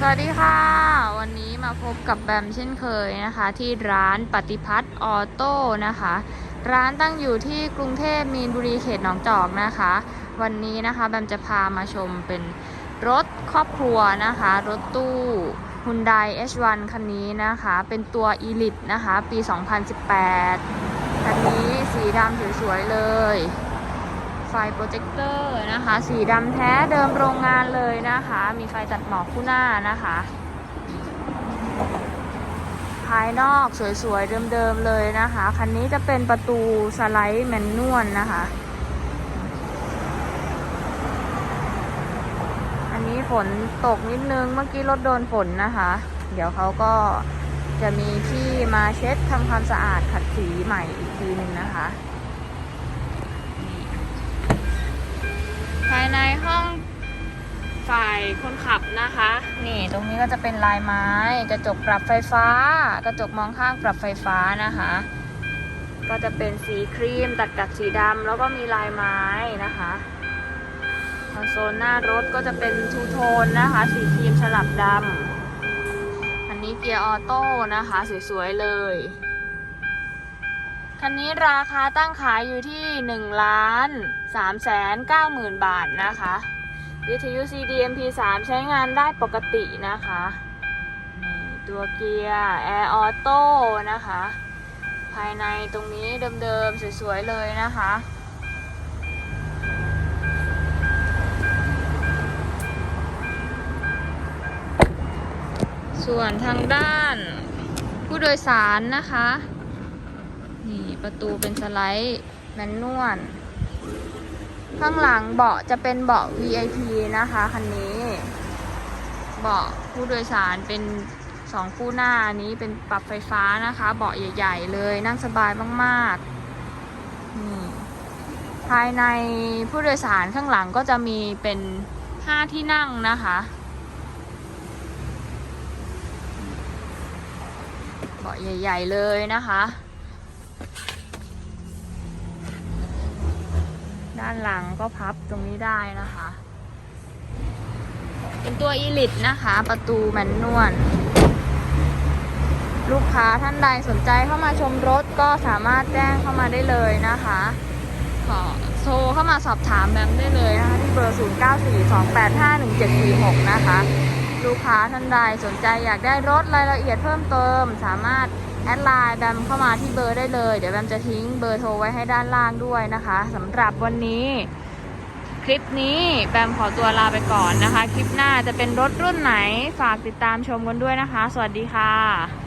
สวัสดีค่ะ วันนี้มาพบกับแบมเช่นเคยนะคะ ที่ร้านปฏิพัฒน์ออโต้นะคะ ร้านตั้งอยู่ที่กรุงเทพมีนบุรีเขตหนองจอกนะคะ วันนี้นะคะแบมจะพามาชมเป็นรถครอบครัวนะคะ รถตู้ Hyundai H1 คันนี้นะคะ เป็นตัว Elite นะคะ ปี 2018 คันนี้สีดำสวยๆเลย ไฟโปรเจคเตอร์นะคะ สีดำแท้เดิมโรงงานเลยนะคะ มีไฟตัดหมอกคู่หน้านะคะ ภายนอกสวยๆ เดิมๆเลยนะคะ คันนี้จะเป็นประตูสไลด์แมนนวลนะคะ อันนี้ฝนตกนิดนึงเมื่อกี้รถโดนฝนนะคะ เดี๋ยวเขาก็จะมีที่มาเช็ดทำความสะอาดขัดสีใหม่อีกทีหนึ่งนะคะ ภายในห้องฝ่ายคนขับนะคะ นี่ตรงนี้ก็จะเป็นลายไม้ กระจกปรับไฟฟ้า กระจกมองข้างปรับไฟฟ้านะคะ ก็จะเป็นสีครีมตัดกับสีดำแล้วก็มีลายไม้นะคะคอนโซลหน้ารถก็จะเป็นทูโทนนะคะ สีครีมสลับดำอันนี้เกียร์ออโต้นะคะ สวยๆเลย คันนี้ราคาตั้งขายอยู่ที่1ล้าน3แสน9หมื่นบาทนะคะ วิทยุ CD MP3 ใช้งานได้ปกตินะคะตัวเกียร์แอร์ออโต้นะคะ ภายในตรงนี้เดิมๆ สวยๆ เลยนะคะส่วนทางด้านผู้โดยสารนะคะ นี่ประตูเป็นสไลด์แมนนวลข้างหลังเบาะจะเป็นเบาะ VIP นะคะคันนี้ เบาะผู้โดยสารเป็นสองคู่หน้าอันนี้เป็นปรับไฟฟ้านะคะ เบาะใหญ่ ๆ เลยนั่งสบายมากๆนี่ภายในผู้โดยสารข้างหลังก็จะมีเป็นห้าที่นั่งนะคะ เบาะใหญ่ ๆ เลยนะคะ ด้านหลังก็พับตรงนี้ได้นะคะ เป็นตัวอีลิตนะคะ ประตูแมนนวล ลูกค้าท่านใดสนใจเข้ามาชมรถก็สามารถแจ้งเข้ามาได้เลยนะคะ ขอโทรเข้ามาสอบถามแบมได้เลยนะคะ ที่เบอร์ 0942851746 นะคะ ลูกค้าท่านใดสนใจอยากได้รถรายละเอียดเพิ่มเติมสามารถ แอดไลน์แบมเข้ามาที่เบอร์ได้เลย เดี๋ยวแบมจะทิ้งเบอร์โทรไว้ให้ด้านล่างด้วยนะคะสำหรับวันนี้คลิปนี้แบมขอตัวลาไปก่อนนะคะ คลิปหน้าจะเป็นรถรุ่นไหนฝากติดตามชมกันด้วยนะคะ สวัสดีค่ะ